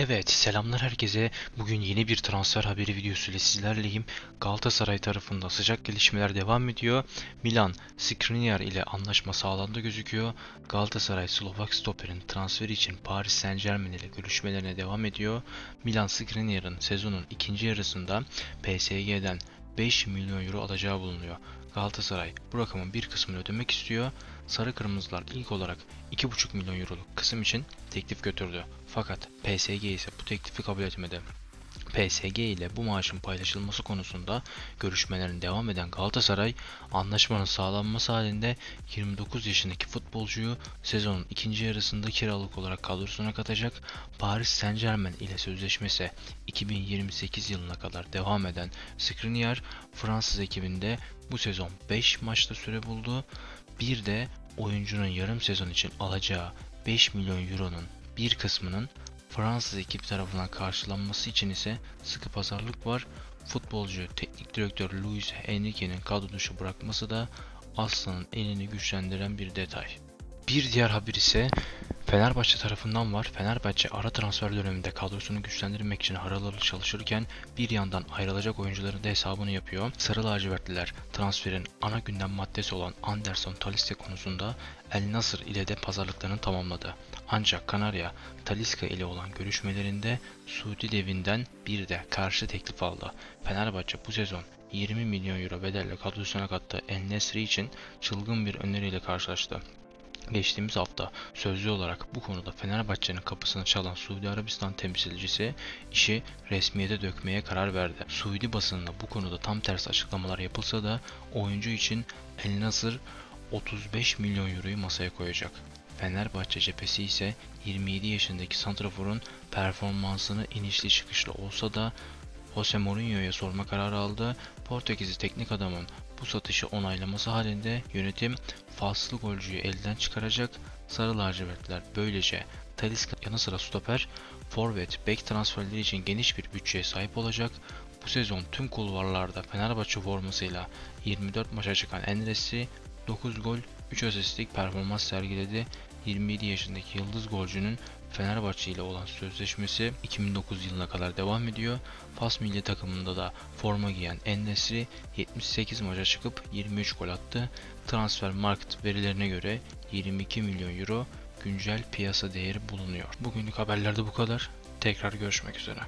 Evet, selamlar herkese. Bugün yeni bir transfer haberi videosu ile sizlerleyim. Galatasaray tarafında sıcak gelişmeler devam ediyor. Milan, Skriniar ile anlaşma sağlandı gözüküyor. Galatasaray, Slovak stoperin transferi için Paris Saint Germain ile görüşmelerine devam ediyor. Milan, Skriniar'ın sezonun ikinci yarısında PSG'den 5 milyon euro alacağı bulunuyor. Galatasaray bu rakamın bir kısmını ödemek istiyor. Sarı Kırmızılar ilk olarak 2,5 milyon euroluk kısım için teklif götürdü. Fakat PSG ise bu teklifi kabul etmedi. PSG ile bu maaşın paylaşılması konusunda görüşmelerin devam eden Galatasaray, anlaşmanın sağlanması halinde 29 yaşındaki futbolcuyu sezonun ikinci yarısında kiralık olarak kadrosuna katacak. Paris Saint Germain ile sözleşmesi 2028 yılına kadar devam eden Skriniar, Fransız ekibinde bu sezon 5 maçta süre buldu. Bir de oyuncunun yarım sezon için alacağı 5 milyon euronun bir kısmının Fransız ekip tarafından karşılanması için ise sıkı pazarlık var. Futbolcu teknik direktör Luis Enrique'nin kadro dışı bırakması da Aslan'ın elini güçlendiren bir detay. Bir diğer haber ise Fenerbahçe tarafından var. Fenerbahçe ara transfer döneminde kadrosunu güçlendirmek için haralarla çalışırken bir yandan ayrılacak oyuncuların da hesabını yapıyor. Sarı lacivertliler transferin ana gündem maddesi olan Anderson Talisca konusunda El Nasır ile de pazarlıklarını tamamladı. Ancak Kanarya, Talisca ile olan görüşmelerinde Suudi devinden bir de karşı teklif aldı. Fenerbahçe bu sezon 20 milyon euro bedelle kadrosuna kattığı El Nesri için çılgın bir öneriyle karşılaştı. Geçtiğimiz hafta sözlü olarak bu konuda Fenerbahçe'nin kapısını çalan Suudi Arabistan temsilcisi işi resmiyete dökmeye karar verdi. Suudi basınında bu konuda tam tersi açıklamalar yapılsa da oyuncu için El Nasır 35 milyon euroyu masaya koyacak. Fenerbahçe cephesi ise 27 yaşındaki santraforun performansını inişli çıkışlı olsa da Jose Mourinho'ya sorma kararı aldı. Portekizli teknik adamın bu satışı onaylaması halinde yönetim faslı golcüyü elden çıkaracak. Sarı lacivertler böylece Talisca yanı sıra stoper, forvet, bek transferleri için geniş bir bütçeye sahip olacak. Bu sezon tüm kulvarlarda Fenerbahçe formasıyla 24 maça çıkan Enres'i 9 gol 3 asistlik performans sergiledi. 27 yaşındaki yıldız golcünün Fenerbahçe ile olan sözleşmesi 2009 yılına kadar devam ediyor. Fas milli takımında da forma giyen Ennesri 78 maça çıkıp 23 gol attı. Transfer market verilerine göre 22 milyon euro güncel piyasa değeri bulunuyor. Bugünlük haberlerde bu kadar. Tekrar görüşmek üzere.